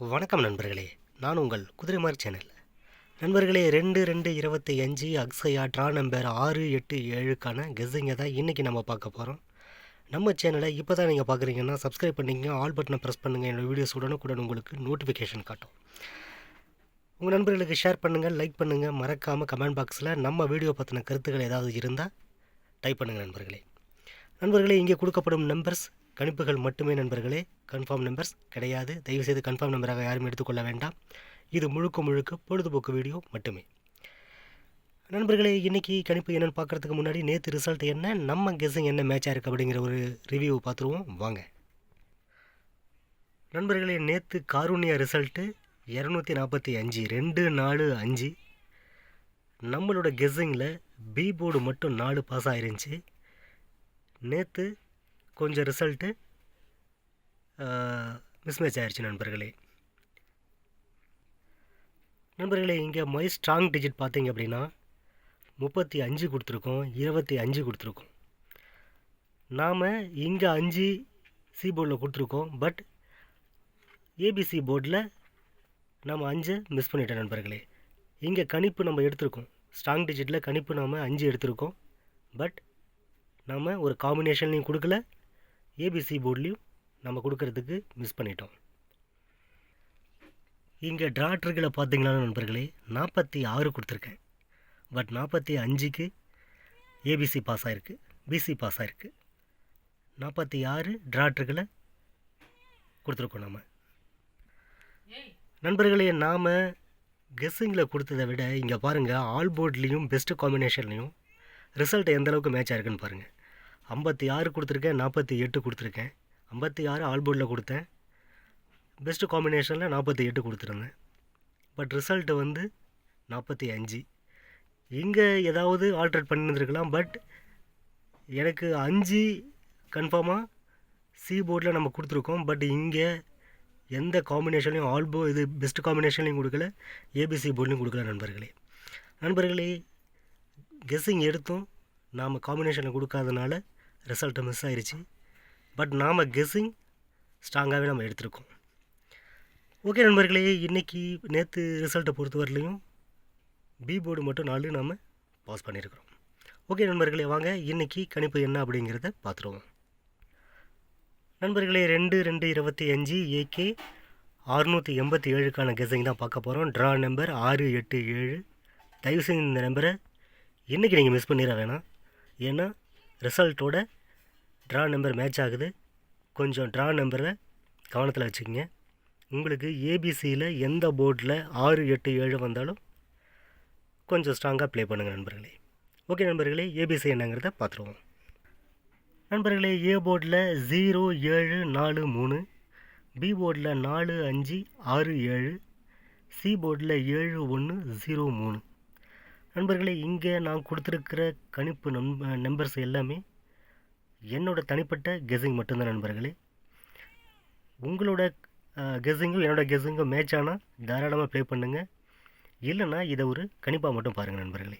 வணக்கம் நண்பர்களே. நான் உங்கள் குதிரைமார் சேனல் நண்பர்களே ரெண்டு ரெண்டு இருபத்தி அஞ்சு அக்ஸயா ட்ரா நம்பர் ஆறு எட்டு ஏழுக்கான கெஸ்ஸிங்கை தான் இன்றைக்கி நம்ம பார்க்க போகிறோம் நம்ம சேனலை இப்போ தான் நீங்கள் பார்க்குறீங்கன்னா சப்ஸ்கிரைப் பண்ணிங்க ஆல் பட்டனை ப்ரெஸ் பண்ணுங்கள் என்னோடய வீடியோஸ் உடனுக்குடன் உங்களுக்கு நோட்டிஃபிகேஷன் காட்டும். உங்கள் நண்பர்களுக்கு ஷேர் பண்ணுங்கள் லைக் பண்ணுங்கள் மறக்காமல் கமெண்ட் பாக்ஸில் நம்ம வீடியோ பற்றின கருத்துக்கள் ஏதாவது இருந்தால் டைப் பண்ணுங்கள் நண்பர்களே. நண்பர்களே இங்கே கொடுக்கப்படும் நம்பர்ஸ் கணிப்புகள் மட்டுமே நண்பர்களே. கன்ஃபார்ம் நம்பர்ஸ் கிடையாது. தயவுசெய்து கன்ஃபார்ம் நம்பராக யாரும் எடுத்துக்கொள்ள வேண்டாம். இது முழுக்க முழுக்க பொழுதுபோக்கு வீடியோ மட்டுமே. நண்பர்களே இன்றைக்கி கணிப்பு என்னென்னு பார்க்குறதுக்கு முன்னாடி நேற்று ரிசல்ட் என்ன நம்ம கெஸ்ஸிங் என்ன மேட்சாக இருக்குது அப்படிங்கிற ஒரு ரிவ்யூ பார்த்துருவோம். வாங்க. நண்பர்களே நேற்று காரூணியா ரிசல்ட்டு இரநூத்தி நாற்பத்தி அஞ்சு ரெண்டு நாலு அஞ்சு. நம்மளோட கெஸ்ஸிங்கில் பி போர்டு மட்டும் நாலு பாஸ் ஆயிருந்துச்சு. நேற்று கொஞ்சம் ரிசல்ட்டு மிஸ்மேட்ச் ஆயிடுச்சு நண்பர்களே. நண்பர்களே இங்கே மை ஸ்ட்ராங் டிஜிட் பார்த்தீங்க அப்படின்னா முப்பத்தி அஞ்சு கொடுத்துருக்கோம் இருபத்தி அஞ்சு கொடுத்துருக்கோம். நாம் இங்கே அஞ்சு சி போர்டில் கொடுத்துருக்கோம் பட் ஏபிசி போர்டில் நம்ம அஞ்சை மிஸ் பண்ணிட்டோம் நண்பர்களே. இங்கே கணிப்பு நம்ம எடுத்திருக்கோம். ஸ்ட்ராங் டிஜிட்டில் கணிப்பு நாம் அஞ்சு எடுத்திருக்கோம் பட் நம்ம ஒரு காம்பினேஷன்லையும் கொடுக்கல ஏபிசி போர்ட்லேயும் நம்ம கொடுக்கறதுக்கு மிஸ் பண்ணிட்டோம். இங்கே ட்ராட்ருகளை பார்த்தீங்களா நண்பர்களே நாற்பத்தி ஆறு கொடுத்துருக்கேன். பட் நாற்பத்தி அஞ்சுக்கு ஏபிசி பாஸ் ஆகிருக்கு பிசி பாஸ் ஆகிருக்கு நாற்பத்தி ஆறு ட்ராட்ருகளை கொடுத்துருக்கோம் நம்ம நண்பர்களே நாம் கெஸ்ஸிங்கில் கொடுத்ததை விட இங்கே பாருங்கள் ஆல் போர்ட்லேயும் பெஸ்ட்டு காம்பினேஷன்லேயும் ரிசல்ட் எந்த அளவுக்கு மேட்ச் ஆயிருக்குன்னு பாருங்கள் ஐம்பத்தி ஆறு கொடுத்துருக்கேன் நாற்பத்தி எட்டு கொடுத்துருக்கேன். ஐம்பத்தி ஆறு ஆல்போர்டில் கொடுத்தேன். பெஸ்ட்டு காம்பினேஷனில் நாற்பத்தி எட்டு கொடுத்துருந்தேன். பட் ரிசல்ட்டு வந்து நாற்பத்தி அஞ்சு. இங்கே ஏதாவது ஆல்ட்ரேட் பண்ணியிருந்துருக்கலாம் பட் எனக்கு அஞ்சு கன்ஃபார்மாக சி போர்டில் நம்ம கொடுத்துருக்கோம். பட் இங்கே எந்த காம்பினேஷன்லையும் ஆல்போ இது பெஸ்ட் காம்பினேஷன்லையும் கொடுக்கல ஏபிசி போர்ட்லையும் கொடுக்கல நண்பர்களே. நண்பர்களே கெஸ்ஸிங் எடுத்தும் நாம் காம்பினேஷனில் கொடுக்காதனால ரிசல்ட்டு மிஸ் ஆயிடுச்சு பட் நாம் கெஸ்ஸிங் ஸ்ட்ராங்காகவே நம்ம எடுத்திருக்கோம். ஓகே நண்பர்களே இன்றைக்கி நேற்று ரிசல்ட்டை பொறுத்தவரையிலையும் பி போர்டு மட்டும் நாலு நாம் பாஸ் பண்ணியிருக்கிறோம் ஓகே நண்பர்களே வாங்க இன்றைக்கி கணிப்பு என்ன அப்படிங்கிறத பார்த்துருவோம். நண்பர்களே ரெண்டு ரெண்டு இருபத்தி அஞ்சு ஏகே அறுநூற்றி எண்பத்தி ஏழுக்கான கெஸ்ஸிங் தான் பார்க்க போகிறோம் ட்ரா நம்பர் ஆறு எட்டு ஏழு. தயவுசெய்து இந்த நம்பரை இன்றைக்கி நீங்கள் மிஸ் பண்ணிட வேணாம். ஏன்னா ரிசல்ட்டோட ட்ரா நம்பர் மேட்ச் ஆகுது. கொஞ்சம் ட்ரா நம்பரை கவனத்தில் வச்சுக்கோங்க. உங்களுக்கு ஏபிசியில் எந்த போர்டில் ஆறு எட்டு ஏழு வந்தாலும் கொஞ்சம் ஸ்ட்ராங்காக ப்ளே பண்ணுங்கள் நண்பர்களே. ஓகே நண்பர்களே ஏபிசி என்னங்கிறத பார்த்துருவோம். நண்பர்களே ஏ போர்டில் ஜீரோ ஏழு நாலு மூணு பி போர்டில் நாலு அஞ்சு ஆறு ஏழு சி போர்டில் ஏழு ஒன்று ஜீரோ மூணு. நண்பர்களே இங்கே நான் கொடுத்துருக்கிற கணிப்பு நம்ப நம்பர்ஸ் எல்லாமே என்னோட தனிப்பட்ட கெஸ்ஸிங் மட்டும்தான் நண்பர்களே. உங்களோட கெஸ்ஸிங்கும் என்னோட கெஸ்ஸிங்கும் மேட்ச் ஆனால் தாராளமாக ப்ளே பண்ணுங்கள் இல்லைன்னா இதை ஒரு கணிப்பாக மட்டும் பாருங்கள் நண்பர்களே.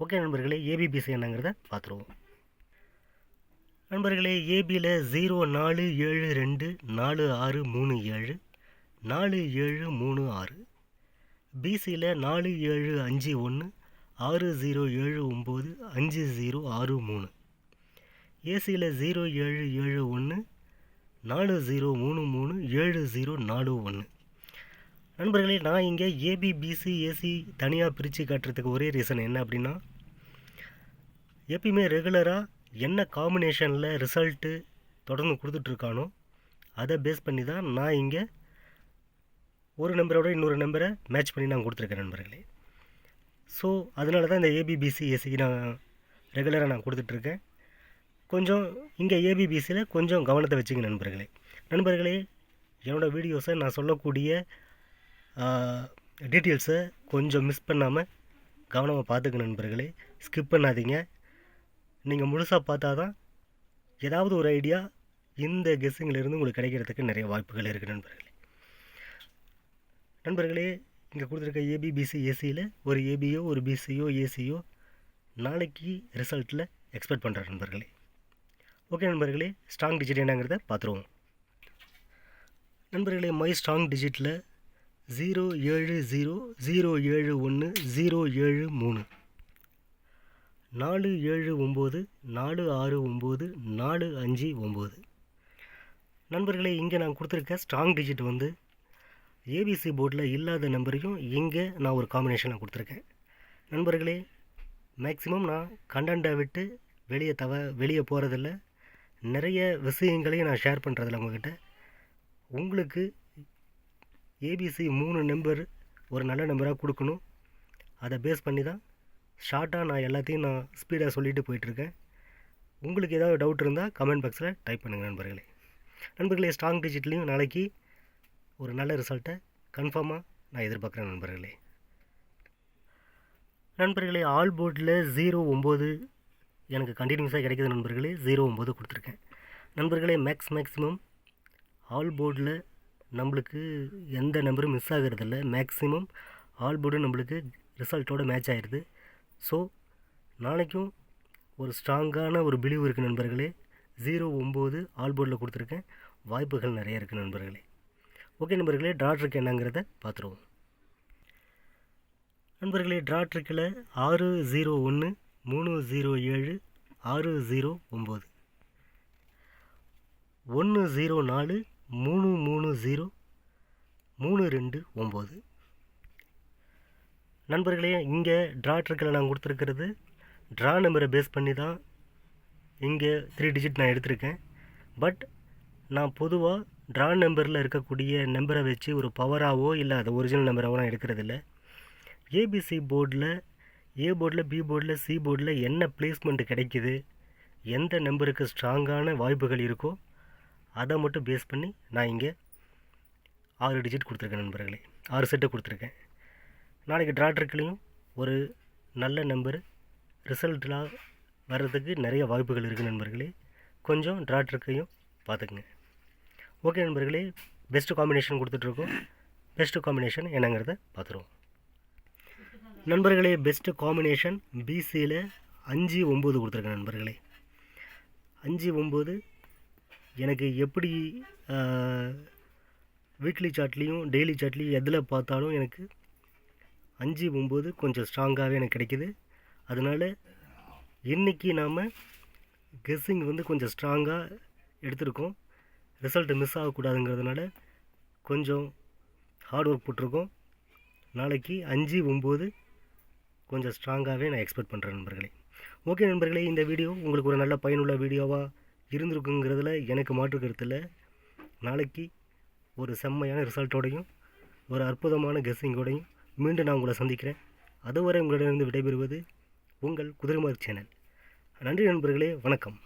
ஓகே நண்பர்களே ஏபிபிசி என்னங்கிறத பார்த்துருவோம். நண்பர்களே ஏபியில் ஜீரோ நாலு ஏழு ரெண்டு நாலு ஆறு மூணு ஏழு நாலு ஏழு மூணு ஆறு. பிசியில் நாலு ஏழு அஞ்சு ஒன்று ஆறு ஜீரோ ஏழு ஒம்பது அஞ்சு ஜீரோ ஆறு மூணு. ஏசியில் ஜீரோ ஏழு ஏழு ஒன்று நாலு ஜீரோ மூணு மூணு ஏழு ஜீரோ நாலு ஒன்று நண்பர்களே நான் இங்கே ஏபிபிசி ஏசி தனியாக பிரித்து காட்டுறதுக்கு ஒரே ரீசன் என்ன அப்படின்னா எப்பயுமே ரெகுலராக என்ன காம்பினேஷனில் ரிசல்ட்டு தொடர்ந்து கொடுத்துட்ருக்கானோ அதை பேஸ் பண்ணி தான் நான் இங்கே ஒரு நம்பரோட இன்னொரு நம்பரை மேட்ச் பண்ணி நான் கொடுத்துருக்கேன் நண்பர்களே. ஸோ அதனால தான் இந்த ஏபிபிசி ஏசிக்கு நான் ரெகுலராக நான் கொடுத்துட்ருக்கேன். கொஞ்சம் இங்கே ஏபிபிசியில் கொஞ்சம் கவனத்தை வச்சுங்க நண்பர்களே. நண்பர்களே என்னோடய வீடியோஸை நான் சொல்லக்கூடிய டீட்டெயில்ஸை கொஞ்சம் மிஸ் பண்ணாமல் கவனமாக பார்த்துக்க நண்பர்களே. ஸ்கிப் பண்ணாதீங்க. நீங்கள் முழுசாக பார்த்தா தான் ஏதாவது ஒரு ஐடியா இந்த கெஸ்ஸிங்கிலிருந்து உங்களுக்கு கிடைக்கிறதுக்கு நிறைய வாய்ப்புகள் இருக்குது நண்பர்களே. நண்பர்களே இங்கே கொடுத்துருக்க ஏபிபிசி ஏசியில் ஒரு ஏபியோ ஒரு பிசியோ ஏசியோ நாளைக்கு ரிசல்ட்டில் எக்ஸ்பெக்ட் பண்ணுற நண்பர்களே. ஓகே நண்பர்களே ஸ்ட்ராங் டிஜிட் என்னங்கிறத பார்த்துருவோம். நண்பர்களே மை ஸ்ட்ராங் டிஜிட்டில் ஜீரோ ஏழு ஜீரோ ஜீரோ ஏழு ஒன்று ஜீரோ ஏழு மூணு. நாலு ஏழு ஒம்பது நாலு ஆறு ஒம்பது நாலு அஞ்சு ஒம்பது. நண்பர்களே இங்கே நான் கொடுத்துருக்க ஸ்ட்ராங் டிஜிட் வந்து ஏபிசி போர்டில் இல்லாத நம்பரையும் இங்கே நான் ஒரு காம்பினேஷனாக கொடுத்துருக்கேன். நண்பர்களே மேக்ஸிமம் நான் கண்டென்ட்டை விட்டு வெளியே தவ வெளியே போகிறதில்ல நிறைய விஷயங்களையும் நான் ஷேர் பண்ணுறதில்ல உங்ககிட்ட. உங்களுக்கு ஏபிசி மூணு நம்பர் ஒரு நல்ல நம்பராக கொடுக்கணும். அதை பேஸ் பண்ணி தான் ஷார்ட்டாக நான் எல்லாத்தையும் நான் ஸ்பீடாக சொல்லிட்டு போயிட்டுருக்கேன். உங்களுக்கு ஏதாவது டவுட் இருந்தால் கமெண்ட் பாக்ஸில் டைப் பண்ணுங்கள் நண்பர்களே. நண்பர்களே ஸ்ட்ராங் டிஜிட்லேயும் நாளைக்கு ஒரு நல்ல ரிசல்ட்டை கன்ஃபார்மாக நான் எதிர்பார்க்குறேன் நண்பர்களே. நண்பர்களே ஆல் போர்டில் ஜீரோ ஒம்பது எனக்கு கண்டினியூஸாக கிடைக்கிது நண்பர்களே ஜீரோ ஒம்பது கொடுத்துருக்கேன். நண்பர்களே மேக்ஸ் மேக்ஸிமம் ஆல் போர்டில் நம்மளுக்கு எந்த நம்பரும் மிஸ் ஆகிறதில்ல. மேக்ஸிமம் ஆல் போர்டு நம்மளுக்கு ரிசல்ட்டோட மேட்ச் ஆயிடுது ஸோ நாளைக்கும் ஒரு ஸ்ட்ராங்கான ஒரு பிலீவ் இருக்குது நண்பர்களே. ஜீரோ ஒம்பது ஆல் போர்டில் கொடுத்துருக்கேன். வாய்ப்புகள் நிறைய இருக்குது நண்பர்களே. ஓகே நண்பர்களே ட்ராட்ருக்கு என்னங்கிறத பார்த்துருவோம். நண்பர்களே ட்ராட்ருக்கில் ஆறு ஜீரோ ஒன்று மூணு ஜீரோ ஏழு ஆறு ஜீரோ ஒம்பது. ஒன்று ஜீரோ நாலு மூணு மூணு ஜீரோ மூணு ரெண்டு ஒம்பது. நண்பர்களே இங்கே ட்ரா ட்ரிக்கில் நான் கொடுத்துருக்கிறது. ட்ரா நம்பரை பேஸ் பண்ணி தான் இங்கே த்ரீ டிஜிட் நான் எடுத்திருக்கேன். பட் நான் பொதுவாக ட்ரா நம்பரில் இருக்கக்கூடிய நம்பரை வச்சு ஒரு பவராகவோ இல்லை அதை ஒரிஜினல் நம்பராகவோ நான் எடுக்கிறதில்ல. ஏபிசி போர்டில் ஏ போர்டில் பி போர்டில் சி போர்டில் என்ன பிளேஸ்மெண்ட் கிடைக்குது? எந்த நம்பருக்கு ஸ்ட்ராங்கான வாய்ப்புகள் இருக்கோ அதை மட்டும் பேஸ் பண்ணி நான் இங்கே ஆறு டிஜிட் கொடுத்துருக்கேன் நண்பர்களே. ஆறு செட்டு கொடுத்துருக்கேன். நாளைக்கு ட்ராட்ருக்குலேயும் ஒரு நல்ல நம்பர் ரிசல்ட்லாம் வர்றதுக்கு நிறைய வாய்ப்புகள் இருக்குது நண்பர்களே. கொஞ்சம் ட்ராட்ருக்கையும் பார்த்துக்குங்க. ஓகே நண்பர்களே பெஸ்ட்டு காம்பினேஷன் கொடுத்துட்ருக்கோம் பெஸ்ட்டு காம்பினேஷன் என்னங்கிறத பார்த்துருவோம். நண்பர்களே பெஸ்ட்டு காம்பினேஷன் பிசியில் அஞ்சு ஒம்பது கொடுத்துருக்கேன் நண்பர்களே. அஞ்சு ஒம்பது எனக்கு எப்படி வீக்லி சார்ட்லேயும் டெய்லி சார்ட்லேயும் எதில் பார்த்தாலும் எனக்கு அஞ்சு ஒம்பது கொஞ்சம் ஸ்ட்ராங்காகவே எனக்கு கிடைக்கிது. அதனால் இன்றைக்கி நாம் கெஸ்ஸிங் வந்து கொஞ்சம் ஸ்ட்ராங்காக எடுத்திருக்கோம். ரிசல்ட்டு மிஸ் ஆகக்கூடாதுங்கிறதுனால கொஞ்சம் ஹார்ட் ஒர்க் போட்டிருக்கோம். நாளைக்கு அஞ்சு ஒம்பது கொஞ்சம் ஸ்ட்ராங்காகவே நான் எக்ஸ்பெக்ட் பண்ணுறேன் நண்பர்களே. ஓகே நண்பர்களே இந்த வீடியோ உங்களுக்கு ஒரு நல்ல பயனுள்ள வீடியோவாக இருந்திருக்குங்கிறதுல எனக்கு மாற்று கருத்தில் நாளைக்கு ஒரு செம்மையான ரிசல்ட்டோடையும் ஒரு அற்புதமான கெஸ்ஸிங்கோடையும் மீண்டும் நான் உங்களை சந்திக்கிறேன். அதுவரை உங்களிடமிருந்து விடைபெறுவது உங்கள் குதிரைமார் சேனல். நன்றி நண்பர்களே வணக்கம்.